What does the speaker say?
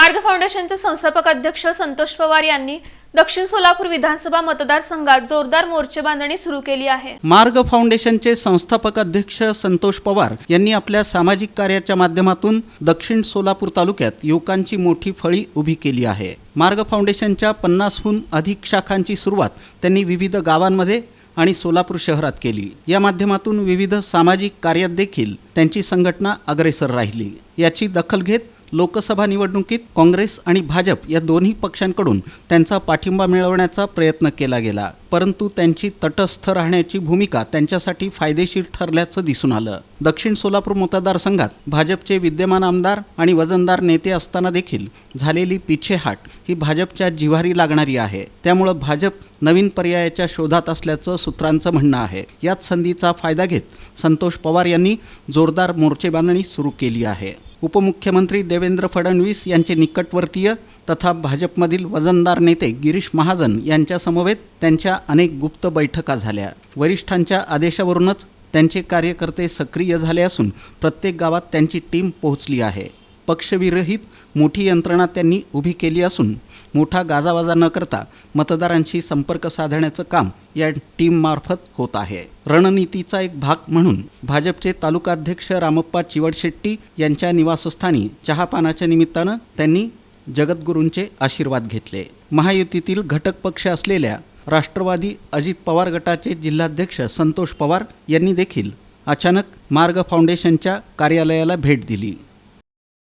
मार्ग फाउंडेशनचे संस्थापक अध्यक्ष संतोष पवार यांनी दक्षिण सोलापूर विधानसभा मतदारसंघात जोरदार मोर्चे बांधणी सुरू केली आहे. मार्ग फाउंडेशनचे संस्थापक अध्यक्ष संतोष पवार यांनी आपल्या सामाजिक कार्याच्या माध्यमातून दक्षिण सोलापूर तालुक्यात युवकांची मोठी फळी उभी केली आहे. मार्ग फाउंडेशनच्या पन्नासहून अधिक शाखांची सुरुवात त्यांनी विविध गावांमध्ये आणि सोलापूर शहरात केली. या माध्यमातून विविध सामाजिक कार्यात देखील त्यांची संघटना अग्रेसर राहिली. याची दखल घेत लोकसभा निवडणुकीत काँग्रेस आणि भाजप या दोन्ही पक्षांकडून त्यांचा पाठिंबा मिळवण्याचा प्रयत्न केला गेला. परंतु त्यांची तटस्थ राहण्याची भूमिका त्यांच्यासाठी फायदेशीर ठरल्याचं दिसून आलं. दक्षिण सोलापूर मतदारसंघात भाजपचे विद्यमान आमदार आणि वजनदार नेते असताना देखील झालेली पिछेहाट ही भाजपच्या जिव्हारी लागणारी आहे. त्यामुळं भाजप नवीन पर्यायाच्या शोधात असल्याचं सूत्रांचं म्हणणं आहे. याच संधीचा फायदा घेत संतोष पवार यांनी जोरदार मोर्चे बांधणी सुरू केली आहे. उपमुख्यमंत्री देवेंद्र फडणवीस यांचे निकटवर्तीय तथा भाजपमधील वजनदार नेते गिरीश महाजन यांच्यासमवेत त्यांच्या अनेक गुप्त बैठका झाल्या. वरिष्ठांच्या आदेशावरूनच त्यांचे कार्यकर्ते सक्रिय झाले असून प्रत्येक गावात त्यांची टीम पोहोचली आहे. पक्षविरहित मोठी यंत्रणा त्यांनी उभी केली असून मोठा गाजावाजा न करता मतदारांशी संपर्क साधण्याचं काम या टीममार्फत होत आहे. रणनीतीचा एक भाग म्हणून भाजपचे तालुकाध्यक्ष रामप्पा चिवडशेट्टी यांच्या निवासस्थानी चहापानाच्या निमित्तानं त्यांनी जगद्गुरूंचे आशीर्वाद घेतले. महायुतीतील घटक पक्ष असलेल्या राष्ट्रवादी अजित पवार गटाचे जिल्हाध्यक्ष संतोष पवार यांनी देखील अचानक मार्ग फाउंडेशनच्या कार्यालयाला भेट दिली.